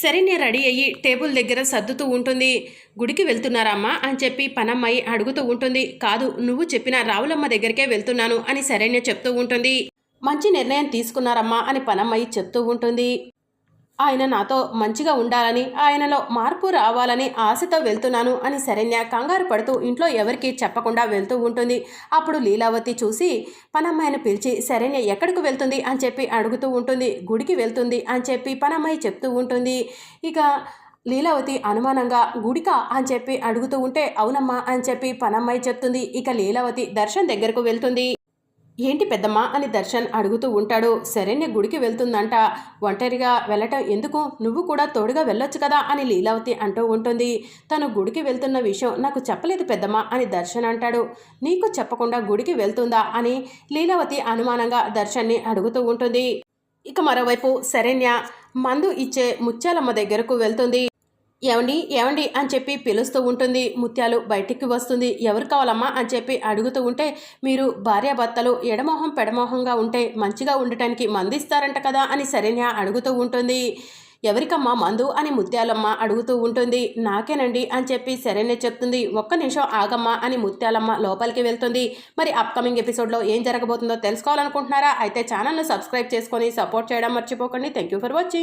Saranya ready అయ్యి table దగ్గర సర్దుతూ ఉంటుంది. గుడికి వెళ్తున్నారమ్మా అని చెప్పి పనమ్మాయి అడుగుతూ ఉంటుంది. కాదు నువ్వు చెప్పిన రావులమ్మ దగ్గరికే వెళ్తున్నాను అని శరణ్య చెప్తూ ఉంటుంది. మంచి నిర్ణయం తీసుకున్నారమ్మా అని పనమ్మాయి చెప్తూ ఉంటుంది. ఆయన నాతో మంచిగా ఉండాలని ఆయనలో మార్పు రావాలని ఆశతో వెళ్తున్నాను అని శరణ్య కంగారు పడుతూ ఇంట్లో ఎవరికి చెప్పకుండా వెళ్తూ ఉంటుంది. అప్పుడు లీలావతి చూసి పనమ్మాయిని పిలిచి శరణ్య ఎక్కడికి వెళ్తుంది? అని చెప్పి అడుగుతూ ఉంటుంది. గుడికి వెళ్తుంది? అని చెప్పి పనమ్మాయి చెప్తూ ఉంటుంది. ఇక లీలావతి అనుమానంగా గుడికా? అని చెప్పి అడుగుతూ ఉంటే అవునమ్మా అని చెప్పి పనమ్మాయి చెప్తుంది. ఇక లీలావతి దర్శన్ దగ్గరకు వెళ్తుంది. ఏంటి పెద్దమ్మ అని దర్శన్ అడుగుతూ ఉంటాడు. శరణ్య గుడికి వెళ్తుందంట. ఒంటరిగా వెళ్ళటం ఎందుకు? నువ్వు కూడా తోడుగా వెళ్ళొచ్చు కదా అని లీలావతి అంటూ ఉంటుంది. తను గుడికి వెళ్తున్న విషయం నాకు చెప్పలేదు పెద్దమ్మ అని దర్శన్ అంటాడు. నీకు చెప్పకుండా గుడికి వెళ్తుందా అని లీలావతి అనుమానంగా దర్శన్ని అడుగుతూ ఉంటుంది. ఇక మరోవైపు శరణ్య మందు ఇచ్చే ముత్యాలమ్మ దగ్గరకు వెళ్తుంది. ఏమండి ఏమండి అని చెప్పి పిలుస్తూ ఉంటుంది. ముత్యాలు బయటికి వస్తుంది. ఎవరు కావాలమ్మా అని చెప్పి అడుగుతూ ఉంటే మీరు భార్యాభర్తలు ఎడమోహం పెడమోహంగా ఉంటే మంచిగా ఉండటానికి మందిస్తారంట కదా అని శరణ్య అడుగుతూ ఉంటుంది. ఎవరికమ్మా మందు అని ముత్యాలమ్మ అడుగుతూ ఉంటుంది. నాకేనండి అని చెప్పి శరణ్య చెప్తుంది. ఒక్క నిమిషం ఆగమ్మా అని ముత్యాలమ్మ లోపలికి వెళ్తుంది. మరి అప్కమింగ్ ఎపిసోడ్లో ఏం జరగబోతుందో తెలుసుకోవాలనుకుంటున్నారా? అయితే ఛానల్ను సబ్స్క్రైబ్ చేసుకొని సపోర్ట్ చేయడం మర్చిపోకండి. Thank you for watching